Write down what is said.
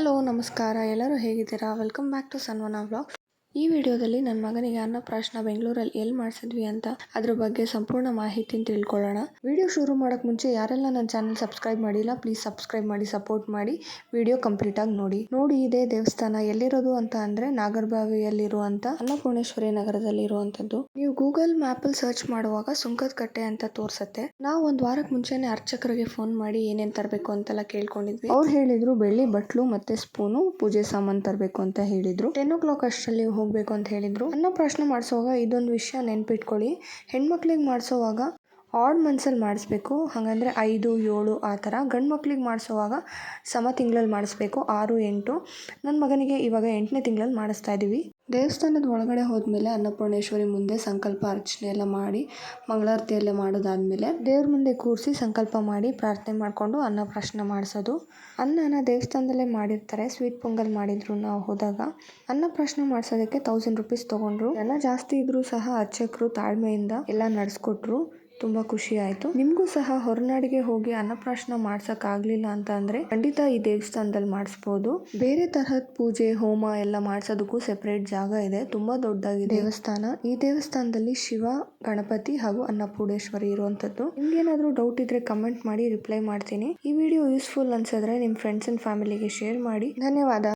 Hello ನಮಸ್ಕಾರ ಎಲ್ಲರೂ ಹೇಗಿದ್ದೀರಾ welcome back to Sanvana vlog ಈ ವಿಡಿಯೋದಲ್ಲಿ ನನ್ನ ಮಗನಿಗೆ ಅನ್ನಪ್ರಾಶನ ಬೆಂಗಳೂರಲ್ಲಿ ಎಲ್ಲಿ ಮಾಡಿಸಿದ್ವಿ ಅಂತ ಅದ್ರ ಬಗ್ಗೆ ಸಂಪೂರ್ಣ ಮಾಹಿತಿನ ತಿಳ್ಕೊಳ್ಳೋಣ. ವಿಡಿಯೋ ಶುರು ಮಾಡೋಕ್ಕೆ ಮುಂಚೆ ಯಾರೆಲ್ಲ ನನ್ನ ಚಾನಲ್ ಸಬ್ಸ್ಕ್ರೈಬ್ ಮಾಡಿಲ್ಲ, ಪ್ಲೀಸ್ ಸಬ್ಸ್ಕ್ರೈಬ್ ಮಾಡಿ, ಸಪೋರ್ಟ್ ಮಾಡಿ. ವಿಡಿಯೋ ಕಂಪ್ಲೀಟ್ ಆಗಿ ನೋಡಿ. ನೋಡಿ ಇದೇ ದೇವಸ್ಥಾನ ಎಲ್ಲಿರೋದು ಅಂತ ಅಂದ್ರೆ ನಾಗರಬಾವಿಯಲ್ಲಿರುವಂತ ಅನ್ನಪೂರ್ಣೇಶ್ವರಿ ನಗರದಲ್ಲಿ ಇರುವಂಥದ್ದು ನೀವು ಗೂಗಲ್ ಮ್ಯಾಪ್ ಅಲ್ಲಿ ಸರ್ಚ್ ಮಾಡುವಾಗ ಸುಂಕದ ಕಟ್ಟೆ ಅಂತ ತೋರ್ಸತ್ತೆ. ನಾವು ಒಂದು ವಾರಕ್ಕೆ ಮುಂಚೆನೆ ಅರ್ಚಕರಿಗೆ ಫೋನ್ ಮಾಡಿ ಏನೇನ್ ತರಬೇಕು ಅಂತೆಲ್ಲ ಕೇಳ್ಕೊಂಡಿದ್ವಿ. ಅವ್ರು ಹೇಳಿದ್ರು ಬೆಳ್ಳಿ ಬಟ್ಲು ಮತ್ತೆ ಸ್ಪೂನು, ಪೂಜೆ ಸಾಮಾನ್ ತರಬೇಕು ಅಂತ ಹೇಳಿದ್ರು. ಟೆನ್ ಓ ಕ್ಲಾಕ್ ಅಷ್ಟರಲ್ಲಿ ಹೋಗ್ಬೇಕು ಅಂತ ಹೇಳಿದ್ರು. ಅನ್ನಪ್ರಾಶನ ಮಾಡಿಸುವಾಗ ಇದೊಂದು ವಿಷಯ ನೆನ್ಪಿಟ್ಕೊಳ್ಳಿ. ಹೆಣ್ಮಕ್ಳಿಗೆ ಮಾಡಿಸೋವಾಗ ಆಡ್ ಮಂತ್ಸಲ್ಲಿ ಮಾಡಿಸ್ಬೇಕು. ಹಾಗಂದ್ರೆ ಐದು, ಏಳು ಆ ಥರ. ಗಂಡು ಮಕ್ಳಿಗೆ ಮಾಡಿಸೋವಾಗ ಸಮ ತಿಂಗಳಲ್ಲಿ ಮಾಡಿಸ್ಬೇಕು. ಆರು, ಎಂಟು. ನನ್ನ ಮಗನಿಗೆ ಇವಾಗ ಎಂಟನೇ ತಿಂಗಳಲ್ಲಿ ಮಾಡಿಸ್ತಾ ಇದ್ದೀವಿ ದೇವಸ್ಥಾನದ ಒಳಗಡೆ ಹೋದ್ಮೇಲೆ ಅನ್ನಪೂರ್ಣೇಶ್ವರಿ ಮುಂದೆ ಸಂಕಲ್ಪ ಅರ್ಚನೆ ಎಲ್ಲ ಮಾಡಿ, ಮಂಗಳಾರತಿ ಎಲ್ಲ ಮಾಡೋದಾದ್ಮೇಲೆ ದೇವ್ರ ಮುಂದೆ ಕೂರಿಸಿ ಸಂಕಲ್ಪ ಮಾಡಿ ಪ್ರಾರ್ಥನೆ ಮಾಡಿಕೊಂಡು ಅನ್ನ ಪ್ರಾಶನ ಮಾಡಿಸೋದು. ಅನ್ನನ ದೇವಸ್ಥಾನದಲ್ಲೇ ಮಾಡಿರ್ತಾರೆ. ಸ್ವೀಟ್ ಪೊಂಗಲ್ ಮಾಡಿದ್ರು ನಾವು ಹೋದಾಗ. ಅನ್ನ ಪ್ರಾಶನ ಮಾಡಿಸೋದಕ್ಕೆ ತೌಸಂಡ್ ರುಪೀಸ್ ತೊಗೊಂಡ್ರು. ಎಲ್ಲ ಜಾಸ್ತಿ ಇದ್ರೂ ಸಹ ಅರ್ಚಕರು ತಾಳ್ಮೆಯಿಂದ ಎಲ್ಲ ನಡೆಸ್ಕೊಟ್ರು. ತುಂಬ ಖುಷಿ ಆಯಿತು. ನಿಮಗೂ ಸಹ ಹೊರನಾಡಿಗೆ ಹೋಗಿ ಅನ್ನಪ್ರಾಶನ ಮಾಡ್ಸಕ್ ಆಗ್ಲಿಲ್ಲ ಅಂತ ಅಂದ್ರೆ ಖಂಡಿತ ಈ ದೇವಸ್ಥಾನದಲ್ಲಿ ಮಾಡಿಸ್ಬೋದು. ಬೇರೆ ತರಹದ ಪೂಜೆ, ಹೋಮ ಎಲ್ಲ ಮಾಡ್ಸೋದಕ್ಕೂ ಸೆಪರೇಟ್ ಜಾಗ ಇದೆ. ತುಂಬಾ ದೊಡ್ಡದಾಗಿದೆ. ದೇವಸ್ಥಾನ. ಈ ದೇವಸ್ಥಾನದಲ್ಲಿ ಶಿವ, ಗಣಪತಿ ಹಾಗೂ ಅನ್ನಪೂರ್ಣೇಶ್ವರಿ ಇರುವಂತದ್ದು. ನಿಮ್ಗೇನಾದ್ರೂ ಡೌಟ್ ಇದ್ರೆ ಕಮೆಂಟ್ ಮಾಡಿ ರಿಪ್ಲೈ ಮಾಡ್ತೀನಿ. ಈ ವಿಡಿಯೋ ಯೂಸ್ಫುಲ್ ಅನ್ಸಿದ್ರೆ ನಿಮ್ಮ ಫ್ರೆಂಡ್ಸ್ ಅಂಡ್ ಫ್ಯಾಮಿಲಿಗೆ ಶೇರ್ ಮಾಡಿ. ಧನ್ಯವಾದ.